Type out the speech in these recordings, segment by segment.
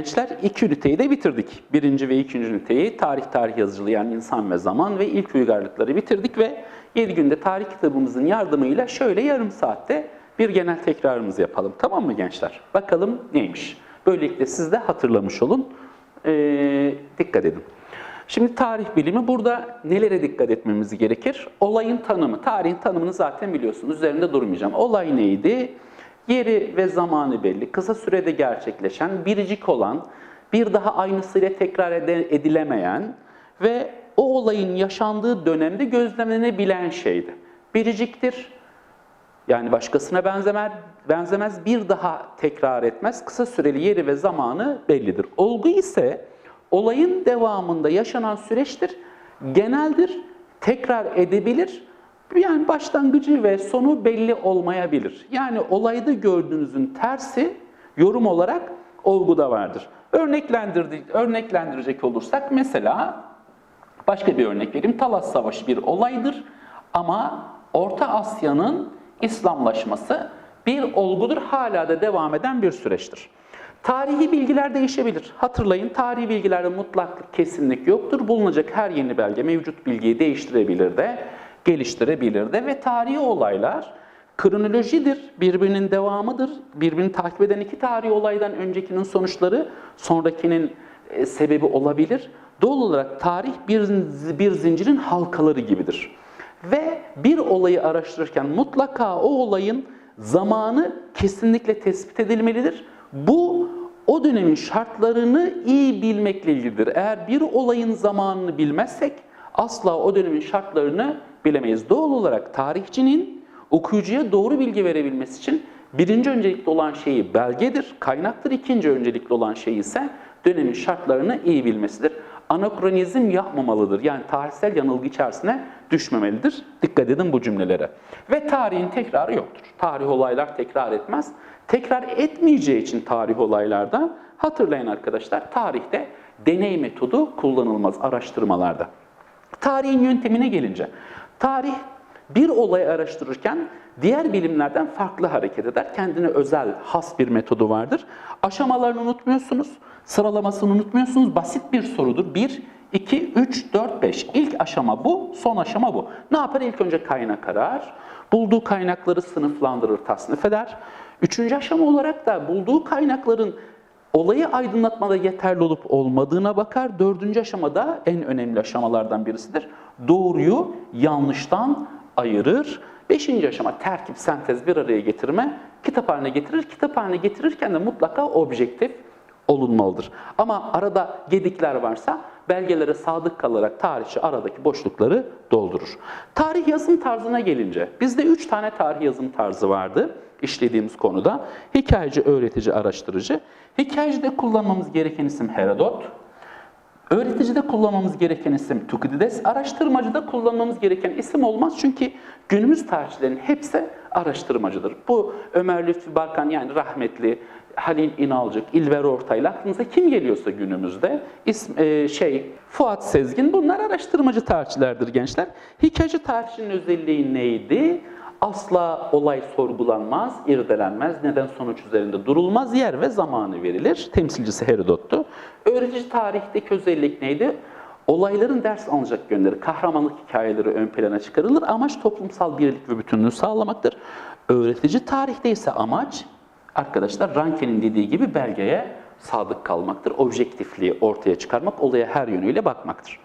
gençler iki üniteyi de bitirdik. Birinci ve ikinci üniteyi tarih tarih yazıcılığı yani insan ve zaman ve ilk uygarlıkları bitirdik ve 7 günde tarih kitabımızın yardımıyla şöyle yarım saatte bir genel tekrarımızı yapalım. Tamam mı gençler? Bakalım neymiş? Böylelikle siz de hatırlamış olun. Ee, dikkat edin. Şimdi tarih bilimi burada nelere dikkat etmemiz gerekir? Olayın tanımı. Tarihin tanımını zaten biliyorsunuz. Üzerinde durmayacağım. Olay neydi? Yeri ve zamanı belli. Kısa sürede gerçekleşen, biricik olan, bir daha aynısıyla tekrar edilemeyen ve o olayın yaşandığı dönemde gözlemlenebilen şeydi. Biriciktir, yani başkasına benzemez, benzemez, bir daha tekrar etmez. Kısa süreli yeri ve zamanı bellidir. Olgu ise olayın devamında yaşanan süreçtir, geneldir, tekrar edebilir. Yani başlangıcı ve sonu belli olmayabilir. Yani olayda gördüğünüzün tersi yorum olarak olguda vardır. Örneklendirdik, örneklendirecek olursak mesela Başka bir örnek vereyim. Talas Savaşı bir olaydır ama Orta Asya'nın İslamlaşması bir olgudur, hala da devam eden bir süreçtir. Tarihi bilgiler değişebilir. Hatırlayın, tarihi bilgilerde mutlaklık, kesinlik yoktur. Bulunacak her yeni belge mevcut bilgiyi değiştirebilir de, geliştirebilir de ve tarihi olaylar kronolojidir, birbirinin devamıdır. Birbirini takip eden iki tarihi olaydan öncekinin sonuçları sonrakinin e, sebebi olabilir. Doğal olarak tarih bir, bir zincirin halkaları gibidir. Ve bir olayı araştırırken mutlaka o olayın zamanı kesinlikle tespit edilmelidir. Bu o dönemin şartlarını iyi bilmekle ilgilidir. Eğer bir olayın zamanını bilmezsek asla o dönemin şartlarını bilemeyiz. Doğal olarak tarihçinin okuyucuya doğru bilgi verebilmesi için birinci öncelikli olan şeyi belgedir, kaynaktır. İkinci öncelikli olan şey ise dönemin şartlarını iyi bilmesidir. Anakronizm yapmamalıdır. Yani tarihsel yanılgı içerisine düşmemelidir. Dikkat edin bu cümlelere. Ve tarihin tekrarı yoktur. Tarih olaylar tekrar etmez. Tekrar etmeyeceği için tarih olaylarda hatırlayın arkadaşlar tarihte deney metodu kullanılmaz araştırmalarda. Tarihin yöntemine gelince, tarih bir olayı araştırırken diğer bilimlerden farklı hareket eder. Kendine özel, has bir metodu vardır. Aşamalarını unutmuyorsunuz, sıralamasını unutmuyorsunuz. Basit bir sorudur. 1, 2, 3, 4, 5. İlk aşama bu, son aşama bu. Ne yapar? İlk önce kaynak arar. Bulduğu kaynakları sınıflandırır, tasnif eder. Üçüncü aşama olarak da bulduğu kaynakların Olayı aydınlatmada yeterli olup olmadığına bakar. Dördüncü aşamada en önemli aşamalardan birisidir. Doğruyu yanlıştan ayırır. Beşinci aşama terkip, sentez bir araya getirme. Kitap haline getirir. Kitap haline getirirken de mutlaka objektif olunmalıdır. Ama arada gedikler varsa belgelere sadık kalarak tarihçi aradaki boşlukları doldurur. Tarih yazım tarzına gelince bizde üç tane tarih yazım tarzı vardı işlediğimiz konuda. Hikayeci, öğretici, araştırıcı. Hikayecide kullanmamız gereken isim Herodot. Öğreticide kullanmamız gereken isim Tukidides, araştırmacıda kullanmamız gereken isim olmaz çünkü günümüz tarihçilerin hepsi araştırmacıdır. Bu Ömer Lütfi Barkan yani rahmetli Halil İnalcık, İlber Ortaylı aklınıza kim geliyorsa günümüzde ism, e, şey Fuat Sezgin bunlar araştırmacı tarihçilerdir gençler. Hikayeci tarihçinin özelliği neydi? Asla olay sorgulanmaz, irdelenmez, neden sonuç üzerinde durulmaz, yer ve zamanı verilir. Temsilcisi Herodot'tu. Öğretici tarihteki özellik neydi? Olayların ders alınacak yönleri, kahramanlık hikayeleri ön plana çıkarılır. Amaç toplumsal birlik ve bütünlüğü sağlamaktır. Öğretici tarihte ise amaç, arkadaşlar Ranke'nin dediği gibi belgeye sadık kalmaktır. Objektifliği ortaya çıkarmak, olaya her yönüyle bakmaktır.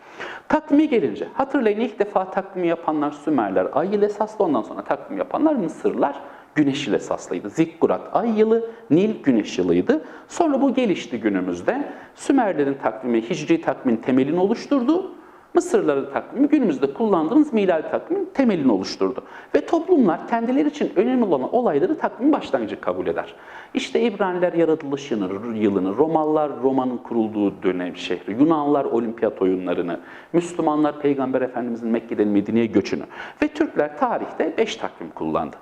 Takvime gelince, hatırlayın ilk defa takvimi yapanlar Sümerler, ay yıl esaslı ondan sonra takvim yapanlar Mısırlar, güneş yıl esaslıydı. Zikkurat ay yılı, Nil güneş yılıydı. Sonra bu gelişti günümüzde. Sümerlerin takvimi hicri takvimin temelini oluşturdu. Mısırların takvimi günümüzde kullandığımız miladi takvimin temelini oluşturdu. Ve toplumlar kendileri için önemli olan olayları takvim başlangıcı kabul eder. İşte İbraniler yaratılış yılını, Romalılar Roma'nın kurulduğu dönem şehri, Yunanlılar olimpiyat oyunlarını, Müslümanlar Peygamber Efendimizin Mekke'den Medine'ye göçünü ve Türkler tarihte 5 takvim kullandı.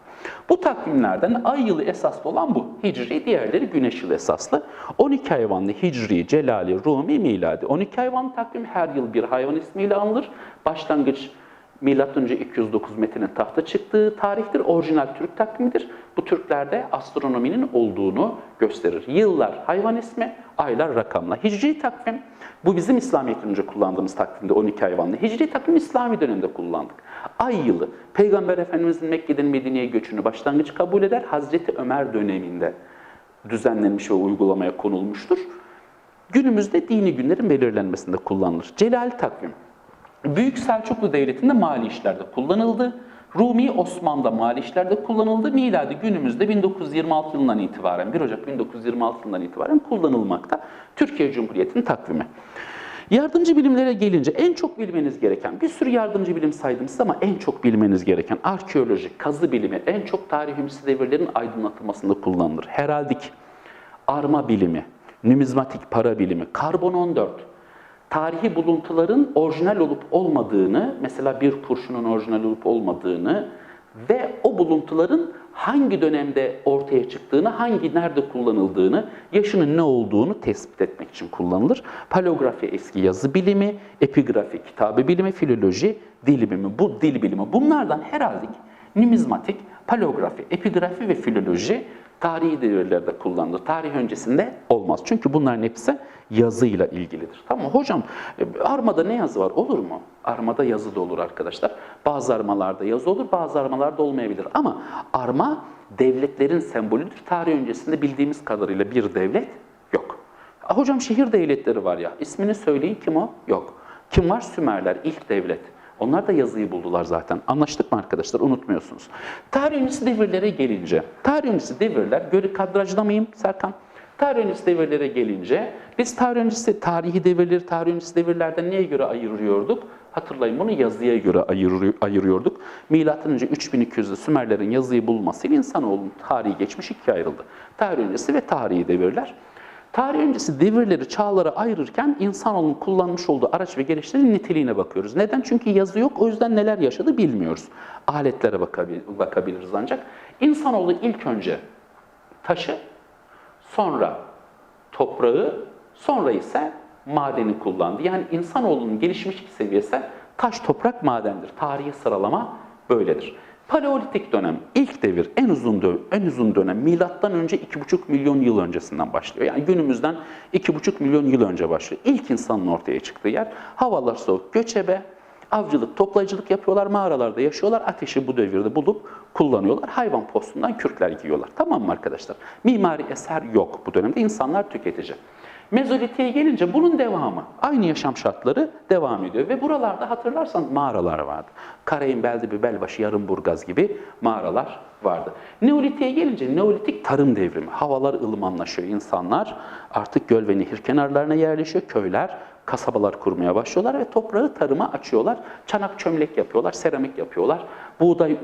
Bu takvimlerden ay yılı esaslı olan bu. Hicri, diğerleri güneş yılı esaslı. 12 hayvanlı Hicri, Celali, Rumi, Miladi. 12 hayvan takvim her yıl bir hayvan ismiyle anılır. Başlangıç M.Ö. 209 metinin tahta çıktığı tarihtir. Orijinal Türk takvimidir. Bu Türklerde astronominin olduğunu gösterir. Yıllar hayvan ismi, aylar rakamla. Hicri takvim, bu bizim İslamiyet'ten önce kullandığımız takvimde 12 hayvanlı. Hicri takvim İslami dönemde kullandık. Ay yılı, Peygamber Efendimizin Mekke'den Medine'ye göçünü başlangıç kabul eder. Hazreti Ömer döneminde düzenlenmiş ve uygulamaya konulmuştur. Günümüzde dini günlerin belirlenmesinde kullanılır. Celal takvim. Büyük Selçuklu Devleti'nde mali işlerde kullanıldı. Rumi Osmanlı'da mali işlerde kullanıldı. Miladi günümüzde 1926 yılından itibaren, 1 Ocak 1926 yılından itibaren kullanılmakta. Türkiye Cumhuriyeti'nin takvimi. Yardımcı bilimlere gelince en çok bilmeniz gereken, bir sürü yardımcı bilim saydım size ama en çok bilmeniz gereken arkeoloji, kazı bilimi, en çok tarih öncesi devirlerin aydınlatılmasında kullanılır. Heraldik, arma bilimi, numizmatik para bilimi, karbon 14, tarihi buluntuların orijinal olup olmadığını, mesela bir kurşunun orijinal olup olmadığını ve o buluntuların hangi dönemde ortaya çıktığını, hangi nerede kullanıldığını, yaşının ne olduğunu tespit etmek için kullanılır. Paleografi eski yazı bilimi, epigrafi kitabı bilimi, filoloji dil bilimi, bu dil bilimi. Bunlardan herhalde numizmatik, paleografi, epigrafi ve filoloji tarihi devirlerde kullanılır. Tarih öncesinde olmaz. Çünkü bunların hepsi yazıyla ilgilidir. Tamam Hocam e, armada ne yazı var? Olur mu? Armada yazı da olur arkadaşlar. Bazı armalarda yazı olur, bazı armalarda olmayabilir. Ama arma devletlerin sembolüdür. Tarih öncesinde bildiğimiz kadarıyla bir devlet yok. Hocam şehir devletleri var ya. İsmini söyleyin kim o? Yok. Kim var? Sümerler, ilk devlet. Onlar da yazıyı buldular zaten. Anlaştık mı arkadaşlar? Unutmuyorsunuz. Tarih öncesi devirlere gelince, tarih öncesi devirler, göre kadrajda mıyım Serkan? Tarih öncesi devirlere gelince, biz tarih öncesi tarihi devirleri, tarih öncesi devirlerden neye göre ayırıyorduk? Hatırlayın bunu yazıya göre ayırı- ayırıyorduk. Milattan önce 3200'de Sümerlerin yazıyı bulmasıyla insanoğlunun tarihi geçmiş ikiye ayrıldı. Tarih öncesi ve tarihi devirler. Tarih öncesi devirleri, çağlara ayırırken insanoğlunun kullanmış olduğu araç ve gereçlerin niteliğine bakıyoruz. Neden? Çünkü yazı yok, o yüzden neler yaşadı bilmiyoruz. Aletlere bakabil- bakabiliriz ancak. İnsanoğlu ilk önce taşı, sonra toprağı, sonra ise madeni kullandı. Yani insanoğlunun gelişmişlik seviyesi taş, toprak, madendir. Tarihi sıralama böyledir. Paleolitik dönem, ilk devir, en uzun dönem, en uzun dönem milattan önce 2,5 milyon yıl öncesinden başlıyor. Yani günümüzden 2,5 milyon yıl önce başlıyor. İlk insanın ortaya çıktığı yer. Havalar soğuk, göçebe, avcılık, toplayıcılık yapıyorlar, mağaralarda yaşıyorlar. Ateşi bu devirde bulup kullanıyorlar. Hayvan postundan kürkler giyiyorlar. Tamam mı arkadaşlar? Mimari eser yok bu dönemde. İnsanlar tüketici. Mezolitiğe gelince bunun devamı. Aynı yaşam şartları devam ediyor. Ve buralarda hatırlarsan mağaralar vardı. Karayın Beldibi, Belbaşı, Yarımburgaz gibi mağaralar vardı. Neolitik'e gelince Neolitik tarım devrimi. Havalar ılımanlaşıyor. İnsanlar artık göl ve nehir kenarlarına yerleşiyor. Köyler, kasabalar kurmaya başlıyorlar ve toprağı tarıma açıyorlar. Çanak çömlek yapıyorlar, seramik yapıyorlar. Buğday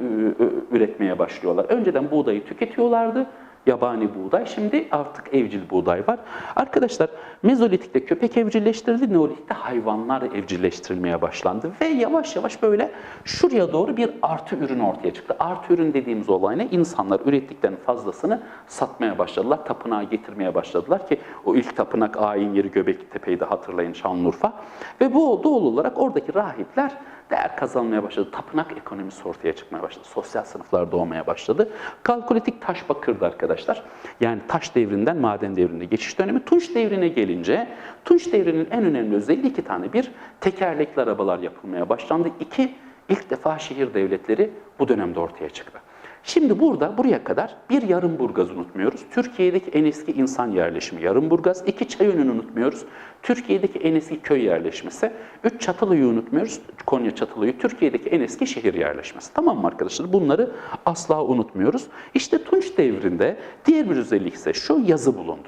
üretmeye başlıyorlar. Önceden buğdayı tüketiyorlardı yabani buğday. Şimdi artık evcil buğday var. Arkadaşlar Mezolitik'te köpek evcilleştirildi, Neolitik'te hayvanlar evcilleştirilmeye başlandı. Ve yavaş yavaş böyle şuraya doğru bir artı ürün ortaya çıktı. Artı ürün dediğimiz olay ne? İnsanlar ürettiklerinin fazlasını satmaya başladılar, tapınağa getirmeye başladılar ki o ilk tapınak ayin yeri Göbekli de hatırlayın Şanlıurfa. Ve bu doğal olarak oradaki rahipler değer kazanmaya başladı. Tapınak ekonomisi ortaya çıkmaya başladı. Sosyal sınıflar doğmaya başladı. Kalkolitik taş bakırdı arkadaşlar. Yani taş devrinden maden devrine geçiş dönemi. Tunç devrine gelince, Tunç devrinin en önemli özelliği iki tane. Bir, tekerlekli arabalar yapılmaya başlandı. İki, ilk defa şehir devletleri bu dönemde ortaya çıktı. Şimdi burada buraya kadar bir Yarımburgaz unutmuyoruz. Türkiye'deki en eski insan yerleşimi Yarımburgaz. İki Çayönü'nü unutmuyoruz. Türkiye'deki en eski köy yerleşmesi. Üç Çatalhöyük'ü unutmuyoruz. Konya Çatalhöyük Türkiye'deki en eski şehir yerleşmesi. Tamam mı arkadaşlar? Bunları asla unutmuyoruz. İşte Tunç devrinde diğer bir özellik ise şu yazı bulundu.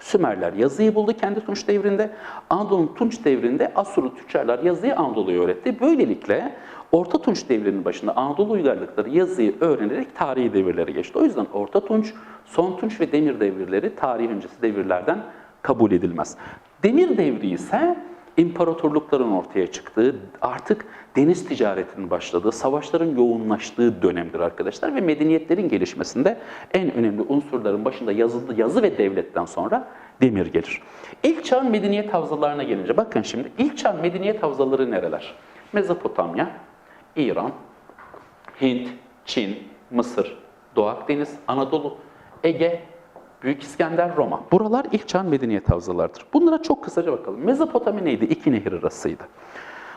Sümerler yazıyı buldu kendi Tunç devrinde. Anadolu'nun Tunç devrinde Asurlu tüccarlar yazıyı Anadolu'ya öğretti. Böylelikle Orta Tunç devrinin başında Anadolu uygarlıkları yazıyı öğrenerek tarihi devirlere geçti. O yüzden Orta Tunç, Son Tunç ve Demir devirleri tarih öncesi devirlerden kabul edilmez. Demir devri ise imparatorlukların ortaya çıktığı, artık deniz ticaretinin başladığı, savaşların yoğunlaştığı dönemdir arkadaşlar ve medeniyetlerin gelişmesinde en önemli unsurların başında yazı, yazı ve devletten sonra demir gelir. İlk çağın medeniyet havzalarına gelince bakın şimdi ilk çağın medeniyet havzaları nereler? Mezopotamya, İran, Hint, Çin, Mısır, Doğu Akdeniz, Anadolu, Ege, Büyük İskender, Roma. Buralar ilk çağın medeniyet havzalarıdır. Bunlara çok kısaca bakalım. Mezopotamya neydi? İki nehir arasıydı.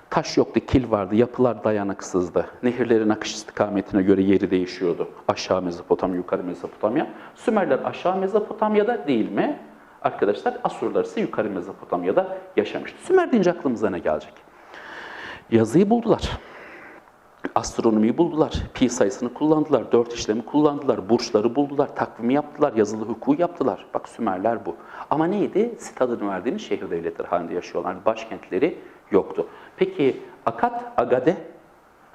Taş yoktu, kil vardı, yapılar dayanıksızdı. Nehirlerin akış istikametine göre yeri değişiyordu. Aşağı Mezopotamya, yukarı Mezopotamya. Sümerler aşağı Mezopotamya'da değil mi? Arkadaşlar Asurlar ise yukarı Mezopotamya'da yaşamıştı. Sümer deyince aklımıza ne gelecek? Yazıyı buldular. Astronomiyi buldular, pi sayısını kullandılar, dört işlemi kullandılar, burçları buldular, takvimi yaptılar, yazılı hukuku yaptılar. Bak Sümerler bu. Ama neydi? Sit adını verdiğimiz şehir devletleri halinde yaşıyorlardı. Başkentleri yoktu. Peki Akat, Agade,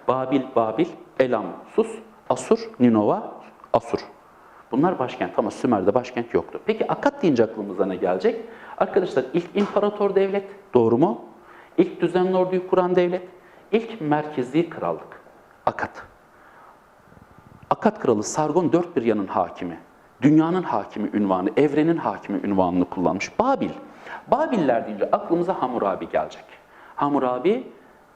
Babil, Babil, Elam, Sus, Asur, Ninova, Asur. Bunlar başkent ama Sümer'de başkent yoktu. Peki Akat deyince aklımıza ne gelecek? Arkadaşlar ilk imparator devlet, doğru mu? İlk düzenli orduyu kuran devlet, ilk merkezi krallık. Akat. Akat kralı Sargon dört bir yanın hakimi. Dünyanın hakimi ünvanı, evrenin hakimi ünvanını kullanmış. Babil. Babiller deyince aklımıza Hammurabi gelecek. Hammurabi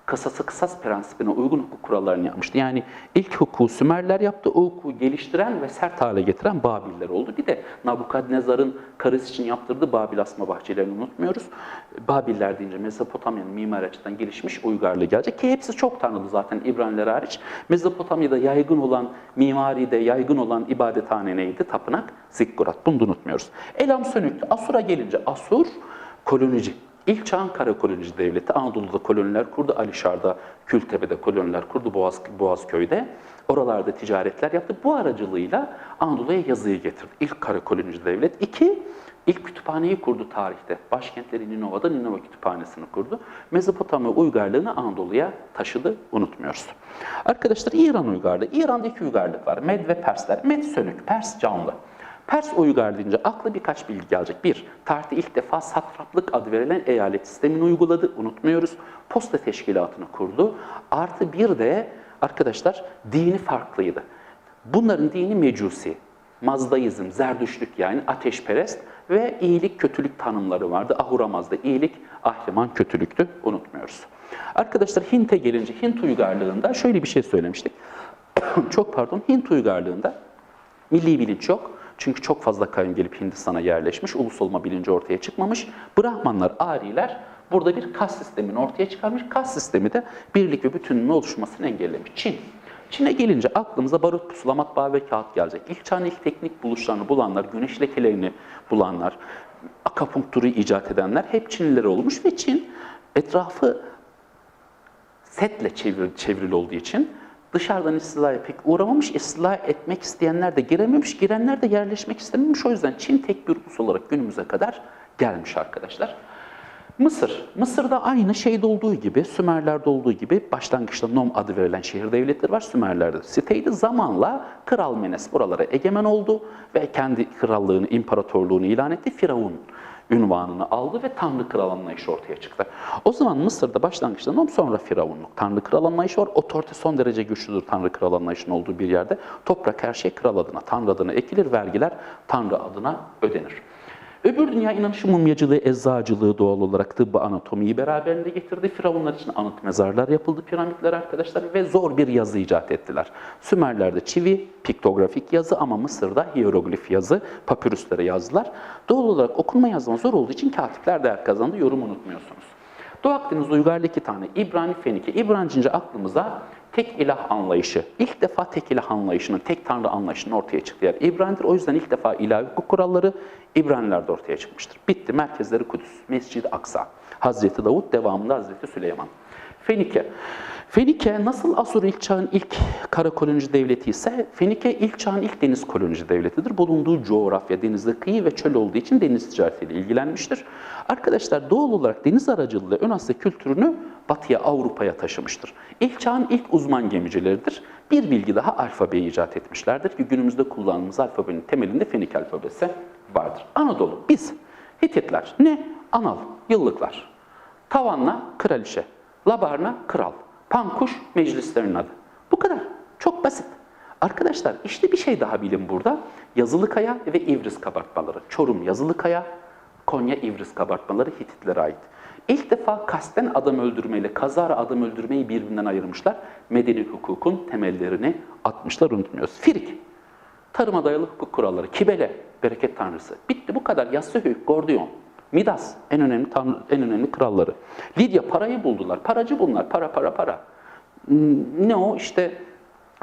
kısası kısas prensibine uygun hukuk kurallarını yapmıştı. Yani ilk hukuku Sümerler yaptı, o hukuku geliştiren ve sert hale getiren Babiller oldu. Bir de Nabukadnezar'ın karısı için yaptırdığı Babil asma bahçelerini unutmuyoruz. Babiller deyince Mezopotamya'nın mimari açıdan gelişmiş uygarlığı gelecek ki hepsi çok tanrılı zaten İbraniler hariç. Mezopotamya'da yaygın olan, mimaride yaygın olan ibadethane neydi? Tapınak, zikkurat. Bunu da unutmuyoruz. Elam sönüktü. Asur'a gelince Asur kolonici. İlk çağın kara kolonici devleti Anadolu'da koloniler kurdu, Alişar'da, Kültepe'de koloniler kurdu, Boğaz, Boğazköy'de. Oralarda ticaretler yaptı. Bu aracılığıyla Anadolu'ya yazıyı getirdi. İlk kara kolonici devlet. İki, ilk kütüphaneyi kurdu tarihte. Başkentleri Ninova'da Ninova Kütüphanesi'ni kurdu. Mezopotamya uygarlığını Anadolu'ya taşıdı, unutmuyoruz. Arkadaşlar İran uygarlığı. İran'da iki uygarlık var. Med ve Persler. Med sönük, Pers canlı. Pers uygar deyince aklı birkaç bilgi gelecek. Bir, tarihte ilk defa satraplık adı verilen eyalet sistemini uyguladı. Unutmuyoruz. Posta teşkilatını kurdu. Artı bir de arkadaşlar dini farklıydı. Bunların dini mecusi. Mazdaizm, zerdüşlük yani ateşperest ve iyilik kötülük tanımları vardı. Ahura Mazda iyilik, Ahriman kötülüktü. Unutmuyoruz. Arkadaşlar Hint'e gelince Hint uygarlığında şöyle bir şey söylemiştik. Çok pardon Hint uygarlığında milli bilinç yok. Çünkü çok fazla kavim gelip Hindistan'a yerleşmiş, ulus olma bilinci ortaya çıkmamış. Brahmanlar, Ariler burada bir kas sistemini ortaya çıkarmış. Kas sistemi de birlik ve bütünlüğün oluşmasını engellemiş. Çin. Çin'e gelince aklımıza barut, pusula, matbaa ve kağıt gelecek. İlk çağın ilk teknik buluşlarını bulanlar, güneş lekelerini bulanlar, akapunkturu icat edenler hep Çinliler olmuş ve Çin etrafı setle çevrili, çevrili olduğu için dışarıdan istilaya pek uğramamış, istila etmek isteyenler de girememiş, girenler de yerleşmek istememiş. O yüzden Çin tek bir ulus olarak günümüze kadar gelmiş arkadaşlar. Mısır. Mısır'da aynı şeyde olduğu gibi, Sümerler'de olduğu gibi başlangıçta Nom adı verilen şehir devletleri var. Sümerler'de siteydi. Zamanla Kral Menes buralara egemen oldu ve kendi krallığını, imparatorluğunu ilan etti. Firavun ünvanını aldı ve Tanrı Kral anlayışı ortaya çıktı. O zaman Mısır'da başlangıçta Nom sonra Firavunluk. Tanrı Kral anlayışı var. Otorite son derece güçlüdür Tanrı Kral anlayışının olduğu bir yerde. Toprak her şey kral adına, Tanrı adına ekilir, vergiler Tanrı adına ödenir. Öbür dünya inanışı mumyacılığı, eczacılığı doğal olarak tıbbı, anatomiyi beraberinde getirdi. Firavunlar için anıt mezarlar yapıldı, piramitler arkadaşlar ve zor bir yazı icat ettiler. Sümerler'de çivi, piktografik yazı ama Mısır'da hieroglif yazı, papürüslere yazdılar. Doğal olarak okunma yazma zor olduğu için katipler değer kazandı, yorum unutmuyorsunuz. Doğu Akdeniz uygarlı iki tane İbrani Fenike. İbranicinde aklımıza tek ilah anlayışı, ilk defa tek ilah anlayışının, tek tanrı anlayışının ortaya çıktığı yer İbranidir. O yüzden ilk defa ilahi hukuk kuralları İbranilerde ortaya çıkmıştır. Bitti. Merkezleri Kudüs, Mescid-i Aksa, Hazreti Davut, devamında Hazreti Süleyman. Fenike. Fenike nasıl Asur ilk çağın ilk kara kolonici devleti ise Fenike ilk çağın ilk deniz kolonici devletidir. Bulunduğu coğrafya denizde kıyı ve çöl olduğu için deniz ticaretiyle ilgilenmiştir. Arkadaşlar doğal olarak deniz aracılığıyla Ön Asya kültürünü batıya Avrupa'ya taşımıştır. İlk çağın ilk uzman gemicileridir. Bir bilgi daha alfabeyi icat etmişlerdir ki günümüzde kullandığımız alfabenin temelinde Fenik alfabesi vardır. Anadolu biz Hititler ne? Anal, yıllıklar. Tavanla kraliçe, Labarna kral, Pankuş meclislerin adı. Bu kadar. Çok basit. Arkadaşlar işte bir şey daha bilin burada. Yazılı kaya ve İvris kabartmaları. Çorum yazılı kaya, Konya İvris kabartmaları Hititlere ait. İlk defa kasten adam öldürmeyle kazara adam öldürmeyi birbirinden ayırmışlar. Medeni hukukun temellerini atmışlar unutmuyoruz. Firik, tarıma dayalı hukuk kuralları, kibele, bereket tanrısı. Bitti bu kadar. Yassıhü, Gordiyon, Midas en önemli tanrı, en önemli kralları. Lidya parayı buldular. Paracı bunlar. Para para para. Hmm, Ne o? İşte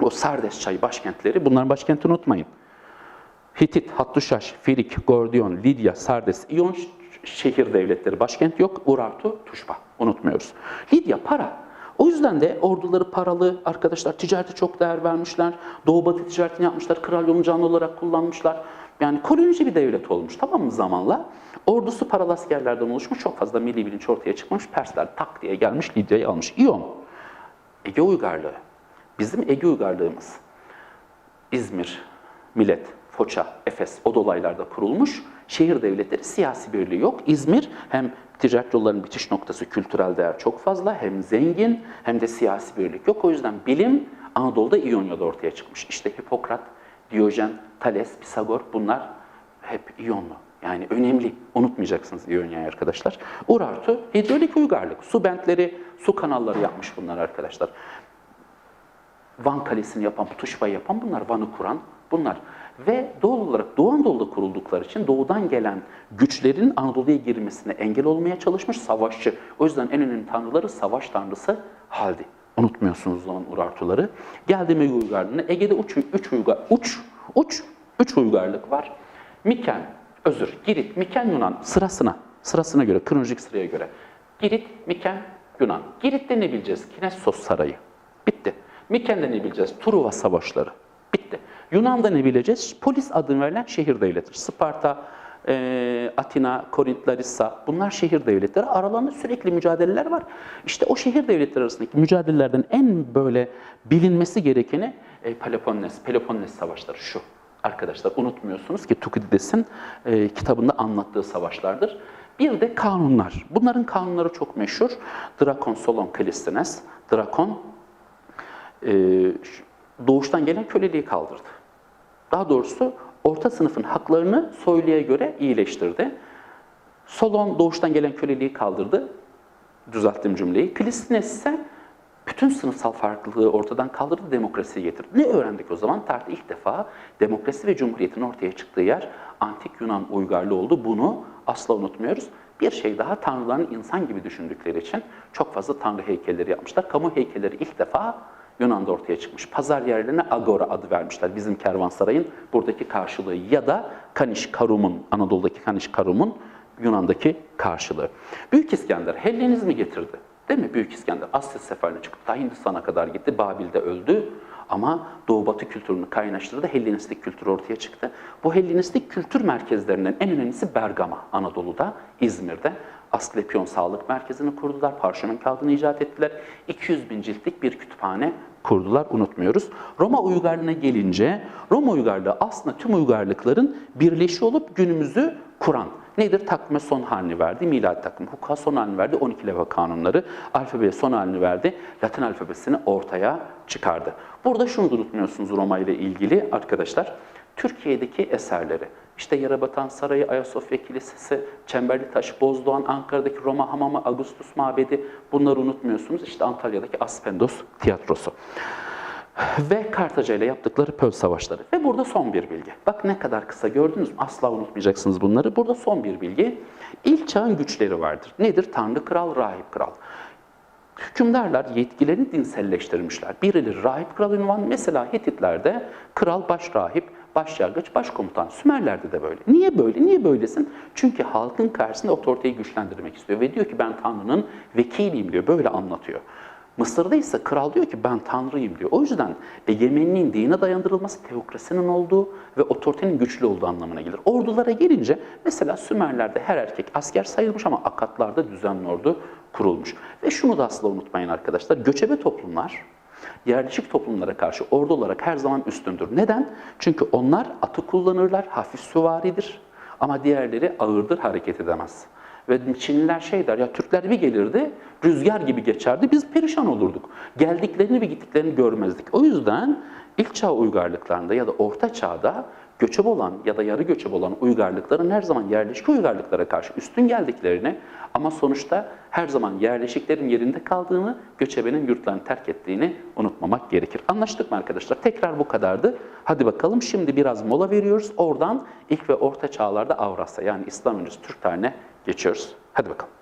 o Sardes çayı başkentleri. Bunların başkentini unutmayın. Hitit, Hattuşaş, Firik, Gordiyon, Lidya, Sardes, İyon şehir devletleri. Başkent yok. Urartu, Tuşba. Unutmuyoruz. Lidya para. O yüzden de orduları paralı arkadaşlar ticarete çok değer vermişler. Doğu batı ticaretini yapmışlar. Kral yolunu canlı olarak kullanmışlar. Yani kolonici bir devlet olmuş tamam mı zamanla? Ordusu paralı askerlerden oluşmuş. Çok fazla milli bilinç ortaya çıkmış. Persler tak diye gelmiş Lidya'yı almış. İyon. Ege uygarlığı. Bizim Ege uygarlığımız. İzmir, Millet, Foça, Efes o dolaylarda kurulmuş. Şehir devletleri siyasi birliği yok. İzmir hem ticaret yollarının bitiş noktası kültürel değer çok fazla hem zengin hem de siyasi birlik yok. O yüzden bilim Anadolu'da İonya'da ortaya çıkmış. İşte Hipokrat, Diyojen, Thales, Pisagor bunlar hep İyonlu. Yani önemli. Unutmayacaksınız İonya'yı arkadaşlar. Urartu, hidrolik uygarlık. Su bentleri, su kanalları yapmış bunlar arkadaşlar. Van Kalesi'ni yapan, Tuşba'yı yapan bunlar, Van'ı kuran bunlar. Ve doğal olarak Doğu Anadolu'da kuruldukları için doğudan gelen güçlerin Anadolu'ya girmesine engel olmaya çalışmış savaşçı. O yüzden en önemli tanrıları savaş tanrısı Haldi. Unutmuyorsunuz zaman Urartuları. Geldim Ege uygarlığına. Ege'de uç, üç, uygar, uç, uç, üç uygarlık var. Miken, özür, Girit, Miken, Yunan sırasına, sırasına göre, kronolojik sıraya göre. Girit, Miken, Yunan. Girit'te ne bileceğiz? Kinessos Sarayı. Bitti. Miken'de ne bileceğiz? Truva savaşları. Bitti. Yunan'da ne bileceğiz? Polis adını verilen şehir devleti. Sparta, e, Atina, Korint, Larissa bunlar şehir devletleri. Aralarında sürekli mücadeleler var. İşte o şehir devletleri arasındaki mücadelelerden en böyle bilinmesi gerekeni e, Peloponnes, Peloponnes savaşları şu. Arkadaşlar unutmuyorsunuz ki Tukidides'in e, kitabında anlattığı savaşlardır. Bir de kanunlar. Bunların kanunları çok meşhur. Drakon, Solon, Kalistines. Drakon e, doğuştan gelen köleliği kaldırdı. Daha doğrusu orta sınıfın haklarını soyluya göre iyileştirdi. Solon doğuştan gelen köleliği kaldırdı. Düzelttim cümleyi. Klistines ise bütün sınıfsal farklılığı ortadan kaldırdı, demokrasiyi getirdi. Ne öğrendik o zaman? Tarihte ilk defa demokrasi ve cumhuriyetin ortaya çıktığı yer antik Yunan uygarlığı oldu. Bunu asla unutmuyoruz. Bir şey daha, tanrıların insan gibi düşündükleri için çok fazla tanrı heykelleri yapmışlar. Kamu heykelleri ilk defa Yunan'da ortaya çıkmış. Pazar yerlerine agora adı vermişler. Bizim kervansarayın buradaki karşılığı ya da Kaniş Karum'un, Anadolu'daki Kaniş Karum'un Yunan'daki karşılığı. Büyük İskender Hellenizmi getirdi. Değil mi? Büyük İskender Asya seferine çıktı. Ta Hindistan'a kadar gitti. Babil'de öldü. Ama Doğu Batı kültürünü kaynaştırdı. Hellenistik kültür ortaya çıktı. Bu Hellenistik kültür merkezlerinden en önemlisi Bergama, Anadolu'da, İzmir'de. Asklepion Sağlık Merkezi'ni kurdular. Parşömen kağıdını icat ettiler. 200 bin ciltlik bir kütüphane kurdular. Unutmuyoruz. Roma uygarlığına gelince Roma uygarlığı aslında tüm uygarlıkların birleşi olup günümüzü kuran. Nedir? Takvime son halini verdi. Miladi takvim. Hukuka son halini verdi. 12 leva kanunları. Alfabeye son halini verdi. Latin alfabesini ortaya çıkardı. Burada şunu unutmuyorsunuz Roma ile ilgili arkadaşlar. Türkiye'deki eserleri, işte Yerebatan Sarayı, Ayasofya Kilisesi, Çemberli Taş, Bozdoğan, Ankara'daki Roma Hamamı, Augustus Mabedi bunları unutmuyorsunuz. İşte Antalya'daki Aspendos Tiyatrosu ve Kartaca ile yaptıkları Pöl Savaşları. Ve burada son bir bilgi. Bak ne kadar kısa gördünüz mü? Asla unutmayacaksınız bunları. Burada son bir bilgi. İlk çağın güçleri vardır. Nedir? Tanrı kral, rahip kral. Hükümdarlar yetkilerini dinselleştirmişler. Birileri rahip kral ünvanı. Mesela Hititlerde kral baş rahip, baş yargıç, başkomutan. Sümerlerde de böyle. Niye böyle? Niye böylesin? Çünkü halkın karşısında otoriteyi güçlendirmek istiyor. Ve diyor ki ben Tanrı'nın vekiliyim diyor. Böyle anlatıyor. Mısır'da ise kral diyor ki ben tanrıyım diyor. O yüzden egemenliğin dine dayandırılması teokrasinin olduğu ve otoritenin güçlü olduğu anlamına gelir. Ordulara gelince mesela Sümerler'de her erkek asker sayılmış ama Akatlar'da düzenli ordu kurulmuş. Ve şunu da asla unutmayın arkadaşlar. Göçebe toplumlar yerleşik toplumlara karşı ordu olarak her zaman üstündür. Neden? Çünkü onlar atı kullanırlar, hafif süvaridir ama diğerleri ağırdır, hareket edemez. Ve Çinliler şey der ya Türkler bir gelirdi rüzgar gibi geçerdi biz perişan olurduk. Geldiklerini ve gittiklerini görmezdik. O yüzden ilk çağ uygarlıklarında ya da orta çağda göçebe olan ya da yarı göçebe olan uygarlıkların her zaman yerleşik uygarlıklara karşı üstün geldiklerini ama sonuçta her zaman yerleşiklerin yerinde kaldığını, göçebenin yurtlarını terk ettiğini unutmamak gerekir. Anlaştık mı arkadaşlar? Tekrar bu kadardı. Hadi bakalım şimdi biraz mola veriyoruz. Oradan ilk ve orta çağlarda Avrasya yani İslam öncesi Türk tarihine geçiyoruz. Hadi bakalım.